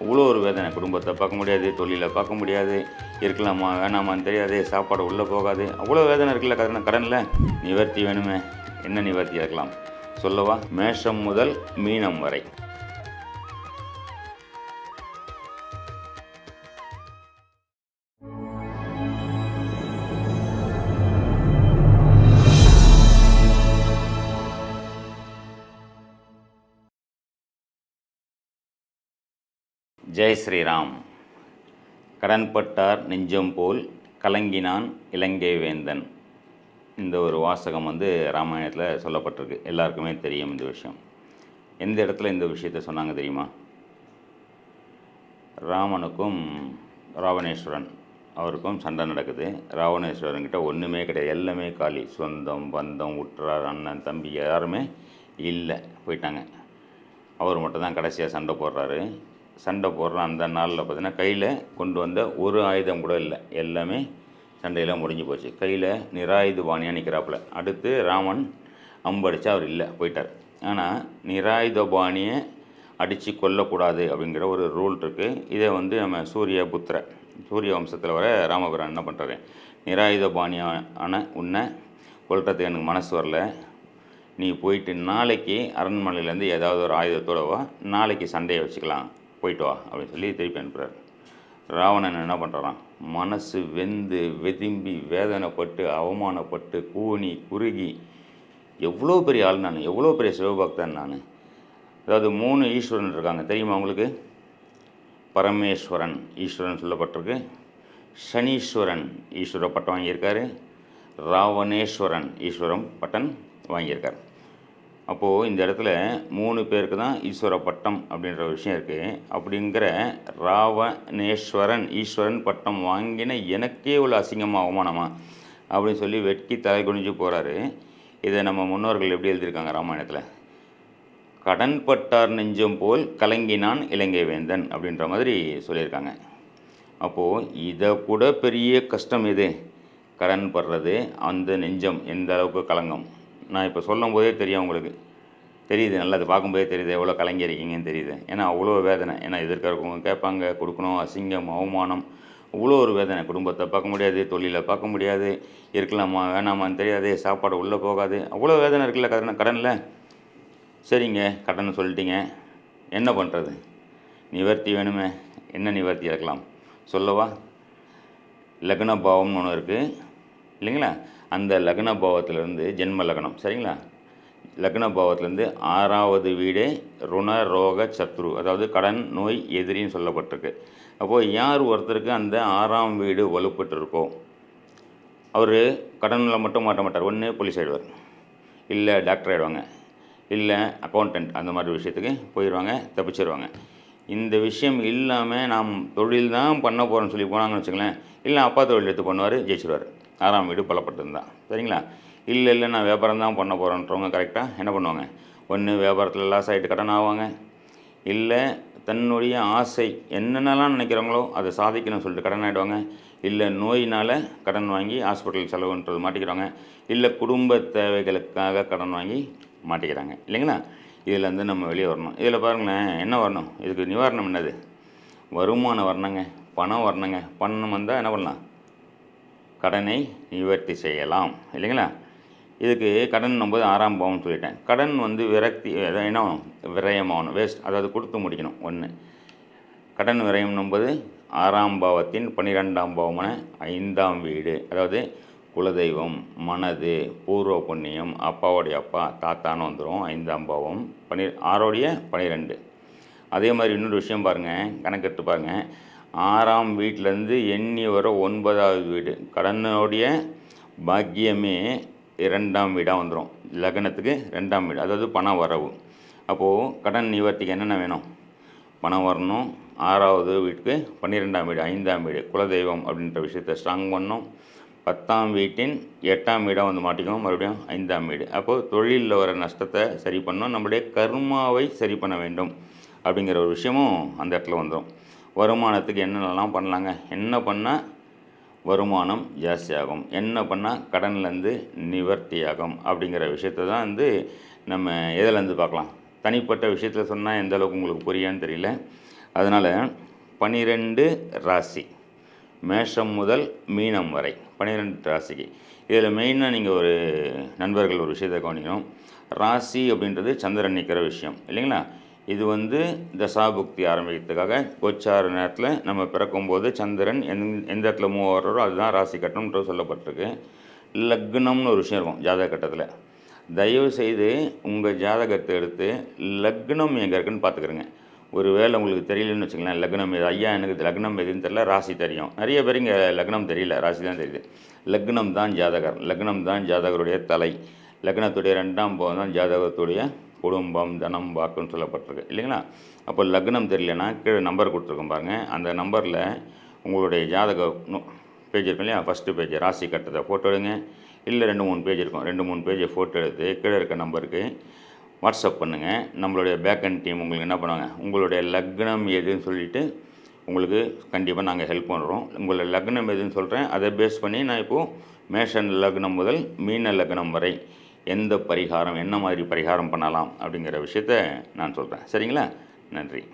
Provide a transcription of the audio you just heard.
அவ்வளோ ஒரு வேதனை. குடும்பத்தை பார்க்க முடியாது தொழிலை பார்க்க முடியாது. இருக்கலாமா வேணாமான்னு தெரியாது சாப்பாடு உள்ளே போகாது. அவ்வளோ வேதனை இருக்குல்ல கடன் கடனில் நிவர்த்தி வேணுமே. என்ன நிவர்த்தி இருக்கலாம்? சொல்லவா? மேஷம் முதல் மீனம் வரை. ஜெய் ஸ்ரீராம். கடன்பட்டார் நெஞ்சம் போல் கலங்கினான் இலங்கை வேந்தன். இந்த ஒரு வாசகம் வந்து ராமாயணத்தில் சொல்லப்பட்டிருக்கு. எல்லாருக்குமே தெரியும் இந்த விஷயம். எந்த இடத்துல இந்த விஷயத்தை சொன்னாங்க தெரியுமா? ராமனுக்கும் ராவணேஸ்வரன் அவருக்கும் சண்டை நடக்குது. ராவணேஸ்வரன்கிட்ட ஒன்றுமே கிடையாது. எல்லாமே காலி. சொந்தம் பந்தம் உற்றார் அண்ணன் தம்பி யாருமே இல்லை. போயிட்டாங்க. அவர் மட்டும்தான் கடைசியாக சண்டை போடுறாரு. சண்டை போடுற அந்த நாளில் பார்த்தீங்கன்னா கையில் கொண்டு வந்த ஒரு ஆயுதம் கூட இல்லை. எல்லாமே சண்டையெல்லாம் முடிஞ்சு போச்சு. கையில் நிராயுத பாணியாக நிற்கிறாப்புல அடுத்து ராமன் அம்படிச்சா அவர் இல்லை போயிட்டார். ஆனால் நிராயுத பாணியை அடித்து கொல்லக்கூடாது அப்படிங்கிற ஒரு ரூல் இருக்குது இதை வந்து நம்ம சூரிய புத்திர சூரிய வம்சத்தில் வர ராமபுரான் என்ன பண்ணுறாரு நிராயுத பாணியான உன்னை கொல்றதுக்கு எனக்கு மனசு வரல. நீ போயிட்டு நாளைக்கு அரண்மனையிலேருந்து ஏதாவது ஒரு ஆயுதத்தோடவோ நாளைக்கு சண்டையை வச்சுக்கலாம். போயிட்டு வா அப்படின்னு சொல்லி திருப்பி அனுப்புகிறார் ராவணன் என்ன பண்ணுறான் மனசு வெந்து வெதும்பி வேதனைப்பட்டு அவமானப்பட்டு கூனி குறுகி. எவ்வளோ பெரிய ஆள் நான் எவ்வளோ பெரிய சிவபக்தன் நான். அதாவது மூணு ஈஸ்வரன் இருக்காங்க. தெரியுமா உங்களுக்கு? பரமேஸ்வரன் ஈஸ்வரன் சொல்லப்பட்டிருக்கு. சனீஸ்வரன் ஈஸ்வர பட்டம் வாங்கியிருக்காரு. ராவணேஸ்வரன் ஈஸ்வரம் பட்டன் வாங்கியிருக்கார். அப்போது இந்த இடத்துல மூணு பேருக்கு தான் ஈஸ்வர பட்டம் அப்படின்ற ஒரு விஷயம் இருக்குது அப்படிங்கிற ராவணேஸ்வரன் ஈஸ்வரன் பட்டம் வாங்கின எனக்கே உள்ள அசிங்கமாக அவமானமா? அப்படின்னு சொல்லி வெட்கி தலை குனிஞ்சு போகிறாரு இதை நம்ம முன்னோர்கள் எப்படி எழுதியிருக்காங்க ராமாயணத்தில்? கடன் பட்டார் நெஞ்சம் போல் கலங்கினான் இலங்கை வேந்தன் அப்படின்ற மாதிரி சொல்லியிருக்காங்க. அப்போது இதை கூட பெரிய கஷ்டம் இது. கடன் படுறது அந்த நெஞ்சம் எந்த அளவுக்கு கலங்கம்? நான் இப்போ சொல்லும் போதே தெரியும் உங்களுக்கு. தெரியுது நல்லா அது பார்க்கும்போதே தெரியுது எவ்வளோ கலங்கிருக்கீங்கன்னு தெரியுது. ஏன்னா அவ்வளோ வேதனை. ஏன்னா எதிர்க்கிறவங்க கேட்பாங்க கொடுக்கணும் அசிங்கம் அவமானம். அவ்வளோ ஒரு வேதனை. குடும்பத்தை பார்க்க முடியாது தொழிலை பார்க்க முடியாது இருக்கலாமா வேணாமான்னு தெரியாது சாப்பாடு உள்ளே போகாது. அவ்வளோ வேதனை இருக்குல்ல கடன் கடனில்? சரிங்க கடன் சொல்லிட்டீங்க. என்ன பண்ணுறது நிவர்த்தி வேணுமே. என்ன நிவர்த்தி இருக்கலாம் சொல்லவா? லக்ன பாவம்னு ஒன்று இருக்குது இல்லைங்களா? அந்த லக்ன பாவத்திலேருந்து ஜென்ம லக்னம் சரிங்களா? லக்ன பாவத்திலேருந்து ஆறாவது வீடே ருண ரோக சத்ரு அதாவது கடன் நோய் எதிரின்னு சொல்லப்பட்டிருக்கு. அப்போது யார் ஒருத்தருக்கு அந்த ஆறாம் வீடு வலுப்பட்டுருக்கோ? அவர் கடனில் மட்டும் மாட்ட மாட்டார். ஒன்று போலீஸ் ஆகிடுவார் இல்லை டாக்டர் ஆகிடுவாங்க இல்லை அக்கௌண்டன்ட் அந்த மாதிரி விஷயத்துக்கு போயிடுவாங்க தப்பிச்சிடுவாங்க இந்த விஷயம் இல்லாமல் நாம் தொழில் தான் பண்ண போகிறோம்னு சொல்லி போனாங்கன்னு வச்சுங்களேன் இல்லை அப்பா தொழில் எடுத்து பண்ணுவார் ஜெயிச்சிடுவார் ஆறாம் வீடு பலப்பட்டிருந்தான் சரிங்களா? இல்லை இல்லை நான் வியாபாரம் தான் பண்ண போகிறேன்றவங்க கரெக்டாக என்ன பண்ணுவாங்க? ஒன்று வியாபாரத்தில் லாஸ் ஆகிட்டு கடன் ஆவாங்க. இல்லை தன்னுடைய ஆசை என்னென்னலாம் நினைக்கிறாங்களோ அதை சாதிக்கணும்னு சொல்லிட்டு கடன் ஆகிடுவாங்க இல்லை நோயினால் கடன் வாங்கி ஹாஸ்பிட்டல் செலவுன்றது மாட்டிக்கிறாங்க. இல்லை குடும்ப தேவைகளுக்காக கடன் வாங்கி மாட்டிக்கிறாங்க. இல்லைங்களா? இதில் நம்ம வெளியே வரணும். இதில் பாருங்களேன் என்ன வரணும்? இதுக்கு நிவாரணம் என்னது? வருமானம் வரணுங்க பணம் வரணுங்க. பணம் வந்தால் என்ன பண்ணலாம்? கடனை நிவர்த்தி செய்யலாம். இல்லைங்களா? இதுக்கு கடன் போது ஆறாம் பாவம் சொல்லிட்டேன். கடன் வந்து விரக்தி அதாவது என்ன விரயமாகணும். வேஸ்ட் அதாவது கொடுத்து முடிக்கணும். ஒன்று கடன் விரயம்னும்போது ஆறாம் பாவத்தின் பன்னிரெண்டாம் பாவமான ஐந்தாம் வீடு. அதாவது குலதெய்வம் மனது பூர்வ புண்ணியம் அப்பாவுடைய அப்பா தாத்தான்னு வந்துடும் ஐந்தாம் பாவம் பன்னி ஆறோடைய பன்னிரெண்டு அதே மாதிரி இன்னொரு விஷயம் பாருங்கள் கணக்கெடுத்து பாருங்கள் ஆறாம் வீட்டிலேருந்து எண்ணி வர ஒன்பதாவது வீடு. கடனுடைய பாக்கியமே இரண்டாம் வீடாக வந்துடும் லக்னத்துக்கு ரெண்டாம் வீடு அதாவது பண வரவு. அப்போது கடன் நிவர்த்திக்கு என்னென்ன வேணும்? பணம் வரணும். ஆறாவது வீட்டுக்கு பன்னிரெண்டாம் வீடு ஐந்தாம் வீடு குலதெய்வம் அப்படின்ற விஷயத்தை ஸ்ட்ராங் பண்ணணும் பத்தாம் வீட்டின் எட்டாம் வீடாக வந்து மாட்டிக்கணும் மறுபடியும் ஐந்தாம் வீடு. அப்போது தொழிலில் வர நஷ்டத்தை சரி பண்ணணும் நம்முடைய கர்மாவை சரி பண்ண வேண்டும் அப்படிங்கிற ஒரு விஷயமும் அந்த இடத்துல வந்துடும் வருமானத்துக்கு என்னென்னலாம் பண்ணலாங்க? என்ன பண்ணால் வருமானம் ஜாஸ்தியாகும்? என்ன பண்ணால் கடன்லேருந்து நிவர்த்தியாகும்? அப்படிங்கிற விஷயத்த தான் வந்து நம்ம எதுலேருந்து பார்க்கலாம். தனிப்பட்ட விஷயத்தில் சொன்னால் எந்த அளவுக்கு உங்களுக்கு புரியான்னு தெரியல. அதனால் பனிரெண்டு ராசி மேஷம் முதல் மீனம் வரை பன்னிரெண்டு ராசிக்கு. இதில் மெயினாக நீங்கள் ஒரு நண்பர்கள் ஒரு விஷயத்தை கவனிக்கணும். ராசி அப்படின்றது சந்திரன் நிற்கிற விஷயம் இல்லைங்களா? இது வந்து தசாபுக்தி ஆரம்பிக்கிறதுக்காக கோச்சார நேரத்தில் நம்ம பிறக்கும்போது சந்திரன் எந் எந்த இடத்துல மூவ் ஆகிறாரோ அதுதான் ராசி கட்டணம்ன்றது சொல்லப்பட்டிருக்கு. லக்னம்னு ஒரு விஷயம் இருக்கும் ஜாதக கட்டத்தில். தயவு செய்து உங்கள் ஜாதகத்தை எடுத்து லக்னம் எங்கே இருக்குன்னு பார்த்துக்கிறங்க ஒரு வேளை உங்களுக்கு தெரியலன்னு வச்சுக்கலாம் லக்னம் எது? ஐயா எனக்கு இது லக்னம் எதுன்னு தெரியல ராசி தெரியும். நிறைய பேர் இங்கே லக்னம் தெரியல ராசி தான் தெரியுது. லக்னம் தான் ஜாதகர் லக்னம் தான் ஜாதகருடைய தலை. லக்னத்துடைய ரெண்டாம் பாவம் தான் ஜாதகத்துடைய குடும்பம் தனம் வாக்குன்னு சொல்லப்பட்டிருக்கு. இல்லைங்களா? அப்போ லக்னம் தெரியலனா கீழே நம்பர் கொடுத்துருக்கோம் பாருங்கள் அந்த நம்பரில் உங்களுடைய ஜாதக பேஜ் இருக்கும் இல்லையா? ஃபஸ்ட்டு பேஜ் ராசி கட்டத்தை ஃபோட்டோ எடுங்க. இல்லை ரெண்டு மூணு பேஜ் இருக்கும். ரெண்டு மூணு பேஜை ஃபோட்டோ எடுத்து கீழே இருக்க நம்பருக்கு வாட்ஸ்அப் பண்ணுங்கள் நம்மளுடைய பேக்கண்ட் டீம் உங்களுக்கு என்ன பண்ணுவாங்க? உங்களுடைய லக்னம் எதுன்னு சொல்லிவிட்டு உங்களுக்கு கண்டிப்பாக நாங்கள் ஹெல்ப் பண்ணுறோம் உங்களை லக்னம் எதுன்னு சொல்கிறேன் அதை பேஸ் பண்ணி நான் இப்போது மேஷன் லக்னம் முதல் மீன லக்னம் வரை எந்த பரிகாரம் என்ன மாதிரி பரிகாரம் பண்ணலாம் அப்படிங்கிற விஷயத்த நான் சொல்கிறேன் சரிங்களா? நன்றி.